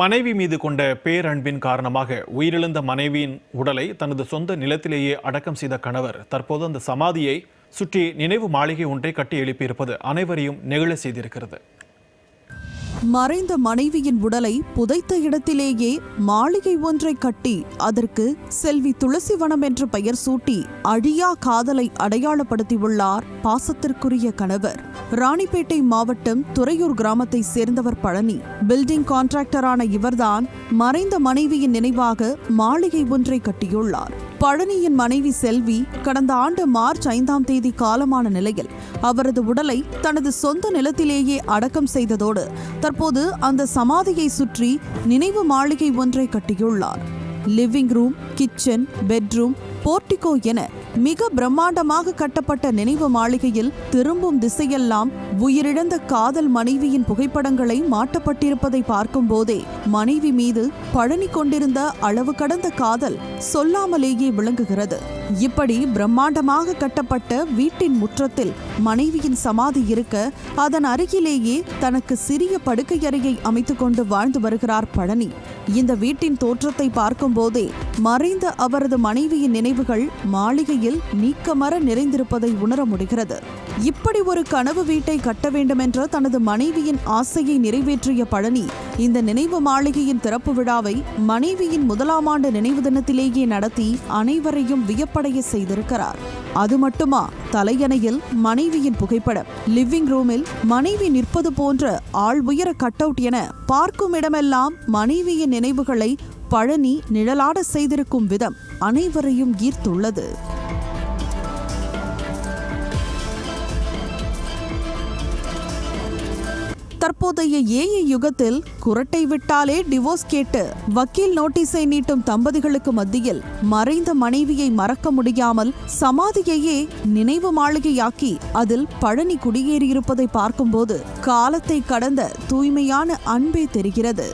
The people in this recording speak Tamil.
மனைவி மீது கொண்ட பேரன்பின் காரணமாக உயிரிழந்த மனைவியின் உடலை தனது சொந்த நிலத்திலேயே அடக்கம் செய்த கணவர் தற்போது அந்த சமாதியை சுற்றி நினைவு மாளிகை ஒன்றை கட்டி எழுப்பியிருப்பது அனைவரையும் நெகிழ செய்திருக்கிறது. மறைந்த மனைவியின் உடலை புதைத்த இடத்திலேயே மாளிகை ஒன்றை கட்டி அதற்கு செல்வி துளசிவனம் என்ற பெயர் சூட்டி அழியா காதலை அடையாளப்படுத்தியுள்ளார் பாசத்திற்குரிய கணவர். ராணிப்பேட்டை மாவட்டம் துறையூர் கிராமத்தை சேர்ந்தவர் பழனி. பில்டிங் கான்ட்ராக்டரான இவர்தான் மறைந்த மனைவியின் நினைவாக மாளிகை ஒன்றை கட்டியுள்ளார். பழனியின் மனைவி செல்வி கடந்த ஆண்டு மார்ச் ஐந்தாம் தேதி காலமான நிலையில் அவரது உடலை தனது சொந்த நிலத்திலேயே அடக்கம் செய்ததோடு தற்போது அந்த சமாதியை சுற்றி நினைவு மாளிகை ஒன்றை கட்டியுள்ளார். Living room kitchen bedroom portico என மிக பிரம்மாண்டமாக கட்டப்பட்ட நினைவு மாளிகையில் திரும்பும் திசையெல்லாம் உயிரிழந்த காதல் மனைவியின் புகைப்படங்களை மாட்டப்பட்டிருப்பதை பார்க்கும் போதே மனைவி மீது பழனி கொண்டிருந்த அளவு கடந்த காதல் சொல்லாமலேயே விளங்குகிறது. இப்படி பிரம்மாண்டமாக கட்டப்பட்ட வீட்டின் முற்றத்தில் மனைவியின் சமாதி இருக்க அதன் அருகிலேயே தனக்கு சிறிய படுக்கையறையை அமைத்துக் கொண்டு வாழ்ந்து வருகிறார் பழனி. இந்த வீட்டின் தோற்றத்தை பார்க்கும் போதே மறைந்த அவரது மனைவியின் நினைவுகள் மாளிகையில் நீக்கமர நிறைந்திருப்பதை உணர முடிகிறது. இப்படி ஒரு கனவு வீட்டை கட்ட வேண்டுமென்ற தனது மனைவியின் ஆசையை நிறைவேற்றிய பழனி இந்த நினைவு மாளிகையின் திறப்பு விழாவை மனைவியின் முதலாம் ஆண்டு நினைவு தினத்திலேயே நடத்தி அனைவரையும் வியப்படைய செய்திருக்கிறார். அது மட்டுமா தலையணையில் மனைவியின் புகைப்படம். லிவிங் ரூமில் மனைவி நிற்பது போன்ற ஆள் உயர கட் அவுட் என பார்க்கும் இடமெல்லாம் மனைவியின் நினைவுகளை பழனி நிழலாட செய்திருக்கும் விதம் அனைவரையும் ஈர்த்துள்ளது. தற்போதைய ஏஐ யுகத்தில் குரட்டை விட்டாலே டிவோர்ஸ் கேட்டு வக்கீல் நோட்டீஸை நீட்டும் தம்பதிகளுக்கு மத்தியில் மறைந்த மனைவியை மறக்க முடியாமல் சமாதியையே நினைவு மாளிகையாக்கி அதில் பழனி குடியேறியிருப்பதை பார்க்கும்போது காலத்தை கடந்த தூய்மையான அன்பே தெரிகிறது.